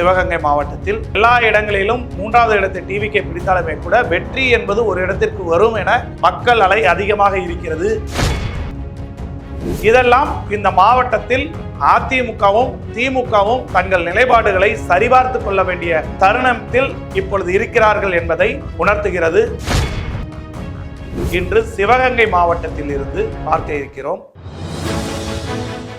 சிவகங்கை மாவட்டத்தில் எல்லா இடங்களிலும் மூன்றாவது இடத்தை டிவிக்கே பிடித்தாலுமே கூட வெற்றி என்பது ஒரு இடத்திற்கு வரும் என மக்கள் அலை அதிகமாக இருக்கிறது. இதெல்லாம் இந்த மாவட்டத்தில் அதிமுகவும் திமுகவும் தங்கள் நிலைப்பாடுகளை சரிபார்த்து கொள்ள வேண்டிய தருணத்தில் இப்பொழுது இருக்கிறார்கள் என்பதை உணர்த்துகிறது. இன்று சிவகங்கை மாவட்டத்தில் இருந்து பார்க்க இருக்கிறோம்.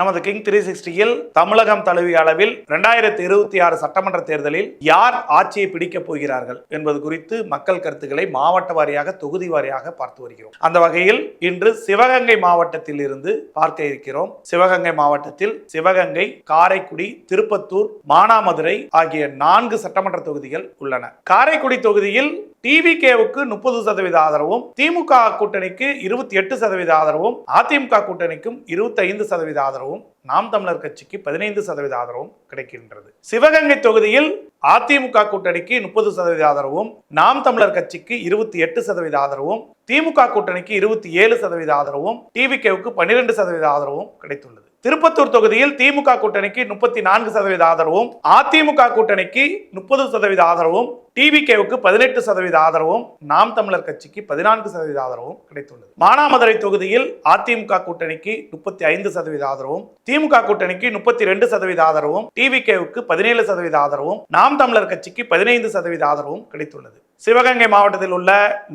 நமது கிங் த்ரீ சிக்ஸ்டியில் தமிழகம் தழுவிய அளவில் இரண்டாயிரத்தி இருபத்தி ஆறு சட்டமன்ற தேர்தலில் யார் ஆட்சியை பிடிக்கப் போகிறார்கள் என்பது குறித்து மக்கள் கருத்துக்களை மாவட்ட வாரியாக தொகுதி வாரியாக பார்த்து வருகிறோம். அந்த வகையில் இன்று சிவகங்கை மாவட்டத்தில் இருந்து பார்க்க இருக்கிறோம். சிவகங்கை மாவட்டத்தில் சிவகங்கை காரைக்குடி திருப்பத்தூர் மானாமதுரை ஆகிய நான்கு சட்டமன்ற தொகுதிகள் உள்ளன. காரைக்குடி தொகுதியில் டிவிகேவுக்கு முப்பது சதவீத ஆதரவும் திமுக கூட்டணிக்கு இருபத்தி எட்டு சதவீத ஆதரவும் அதிமுக கூட்டணிக்கும் இருபத்தி ஐந்து சதவீத ஆதரவும் நாம் தமிழர் கட்சிக்கு பதினைந்து சதவீத ஆதரவும் கிடைக்கின்றது. சிவகங்கை தொகுதியில் அதிமுக கூட்டணிக்கு முப்பது சதவீத ஆதரவும் நாம் தமிழர் கட்சிக்கு இருபத்தி எட்டு சதவீத ஆதரவும் திமுக கூட்டணிக்கு இருபத்தி ஏழு சதவீத ஆதரவும் டிவிகேவுக்கு பன்னிரெண்டு சதவீத ஆதரவும் கிடைத்துள்ளது. திருப்பத்தூர் தொகுதியில் திமுக கூட்டணிக்கு முப்பத்தி நான்கு சதவீத ஆதரவும் அதிமுக கூட்டணிக்கு முப்பது சதவீத ஆதரவும் டிவிகேவுக்கு பதினெட்டு சதவீத ஆதரவும் நாம் தமிழர் கட்சிக்கு பதினான்கு சதவீத ஆதரவும் கிடைத்துள்ளது. மானாமதுரை தொகுதியில் அதிமுக கூட்டணிக்கு முப்பத்தி ஐந்து சதவீத ஆதரவும் திமுக கூட்டணிக்கு முப்பத்தி ரெண்டு சதவீத ஆதரவும் டிவிகேவுக்கு பதினேழு சதவீத ஆதரவும் நாம் தமிழர் கட்சிக்கு பதினைந்து சதவீத ஆதரவும் கிடைத்துள்ளது. சிவகங்கை மாவட்டத்தில் உள்ள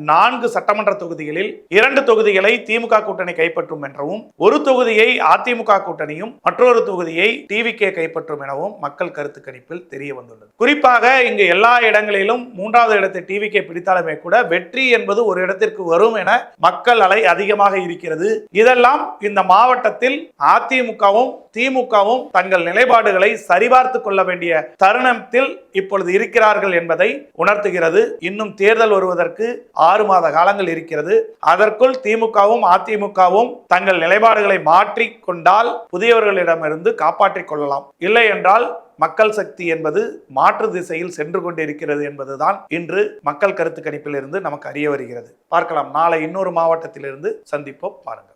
நான்கு சட்டமன்ற தொகுதிகளில் இரண்டு தொகுதிகளை திமுக கூட்டணி கைப்பற்றும் என்றவும் ஒரு தொகுதியை அதிமுக கூட்டணியும் மற்றொரு தொகுதியை டிவிகே கைப்பற்றும் எனவும் மக்கள் கருத்து கணிப்பில் தெரிய வந்துள்ளது. குறிப்பாக இங்கு எல்லா இடங்களிலும் மூன்றாவது இடத்தை டிவிகே பிடித்தாலுமே கூட வெற்றி என்பது ஒரு இடத்திற்கு வரும் என மக்கள் அலை அதிகமாக இருக்கிறது. இதெல்லாம் இந்த மாவட்டத்தில் அதிமுகவும் திமுகவும் தங்கள் நிலைப்பாடுகளை சரிபார்த்து கொள்ள வேண்டிய தருணத்தில் இப்பொழுது இருக்கிறார்கள் என்பதை உணர்த்துகிறது. இன்னும் தேர்தல் வருவதற்கு ஆறு மாத காலங்கள் இருக்கிறது. அதற்குள் திமுகவும் அதிமுகவும் தங்கள் நிலைப்பாடுகளை மாற்றிக் கொண்டால் புதியவர்களிடமிருந்து காப்பாற்றிக் கொள்ளலாம். இல்லை என்றால் மக்கள் சக்தி என்பது மாற்று திசையில் சென்று கொண்டிருக்கிறது என்பதுதான் இன்று மக்கள் கருத்து கணிப்பிலிருந்து நமக்கு அறிய வருகிறது. பார்க்கலாம். நாளை இன்னொரு மாவட்டத்திலிருந்து சந்திப்போம். பாருங்கள்.